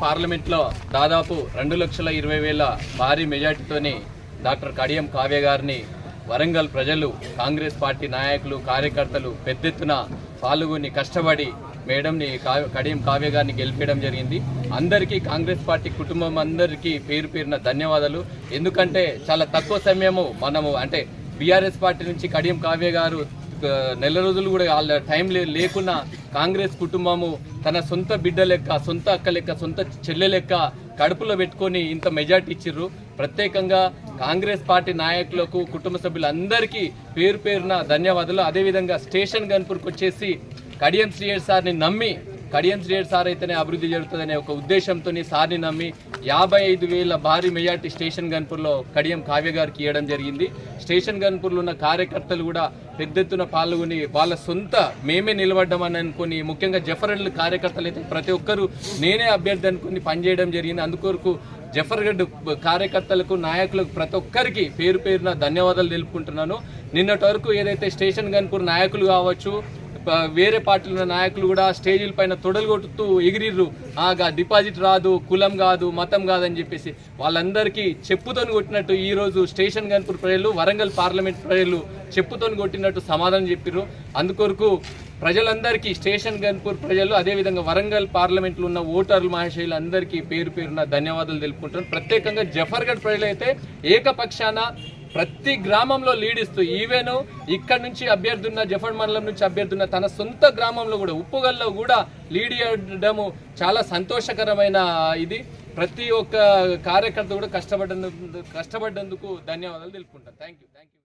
పార్లమెంట్లో దాదాపు రెండు లక్షల ఇరవై వేల భారీ మెజార్టీతోని డాక్టర్ కడియం కావ్య గారిని వరంగల్ ప్రజలు కాంగ్రెస్ పార్టీ నాయకులు కార్యకర్తలు పెద్ద ఎత్తున పాల్గొని కష్టపడి మేడంని కా- కడియం కావ్య గారిని గెలిపించడం జరిగింది. అందరికీ కాంగ్రెస్ పార్టీ కుటుంబం అందరికీ పేరు పేరున ధన్యవాదాలు. ఎందుకంటే చాలా తక్కువ సమయము మనము అంటే బీఆర్ఎస్ పార్టీ నుంచి కడియం కావ్య గారు నెల రోజులు కూడా వాళ్ళ టైం లే లేకున్నా కాంగ్రెస్ కుటుంబము తన సొంత బిడ్డ లెక్క సొంత అక్క లెక్క సొంత చెల్లె లెక్క కడుపులో పెట్టుకొని ఇంత మెజార్టీ ఇచ్చిర్రు. ప్రత్యేకంగా కాంగ్రెస్ పార్టీ నాయకులకు కుటుంబ సభ్యులందరికీ పేరు పేరున ధన్యవాదాలు. అదేవిధంగా స్టేషన్ గన్పూర్కి వచ్చేసి కడియం శ్రీయర్ సార్ని నమ్మి కడియం శ్రీయర్ సార్ అయితేనే అభివృద్ధి జరుగుతుందనే ఒక ఉద్దేశంతో సార్ని నమ్మి యాభై ఐదు వేల భారీ మెజార్టీ స్టేషన్ గన్పూర్లో కడియం కావ్య గారికి ఇవ్వడం జరిగింది. స్టేషన్ గన్పూర్లో ఉన్న కార్యకర్తలు కూడా పెద్ద ఎత్తున పాల్గొని వాళ్ళ సొంత మేమే నిలబడ్డామని అనుకుని ముఖ్యంగా జఫరడ్ల కార్యకర్తలు అయితే ప్రతి ఒక్కరూ నేనే అభ్యర్థి అనుకుని పనిచేయడం జరిగింది. అందుకొరకు జఫర్గఢ్ కార్యకర్తలకు నాయకులకు ప్రతి ఒక్కరికి పేరు పేరున ధన్యవాదాలు తెలుపుకుంటున్నాను. నిన్నటి వరకు ఏదైతే స్టేషన్ గన్పూర్ నాయకులు కావచ్చు వేరే పార్టీల ఉన్న నాయకులు కూడా స్టేజీల పైన తొడలు కొట్టుతూ ఎగిరిర్రు. ఆగా డిపాజిట్ రాదు కులం కాదు మతం కాదని చెప్పేసి వాళ్ళందరికీ చెప్పుతోని కొట్టినట్టు ఈరోజు స్టేషన్ గన్పూర్ ప్రజలు వరంగల్ పార్లమెంట్ ప్రజలు చెప్పుతోని కొట్టినట్టు సమాధానం చెప్పిర్రు. అందుకొరకు ప్రజలందరికీ స్టేషన్ గన్పూర్ ప్రజలు అదేవిధంగా వరంగల్ పార్లమెంట్లో ఉన్న ఓటర్లు మహాశైలు అందరికీ పేరు పేరున ధన్యవాదాలు తెలుపుకుంటున్నాను. ప్రత్యేకంగా జఫర్గఢ్ ప్రజలైతే ఏకపక్షాన ప్రతి గ్రామంలో లీడ్ ఇస్తూ ఈవెన్ ఇక్కడ నుంచి అభ్యర్థున్న జఫర్ మండలం నుంచి అభ్యర్థున్న తన సొంత గ్రామంలో కూడా ఉప్పుగల్లో కూడా లీడ్ ఇవ్వడము చాలా సంతోషకరమైన ఇది. ప్రతి ఒక్క కార్యకర్త కూడా కష్టపడ్డందుకు కష్టపడ్డందుకు ధన్యవాదాలు తెలుపుకుంటాను. Thank you thank you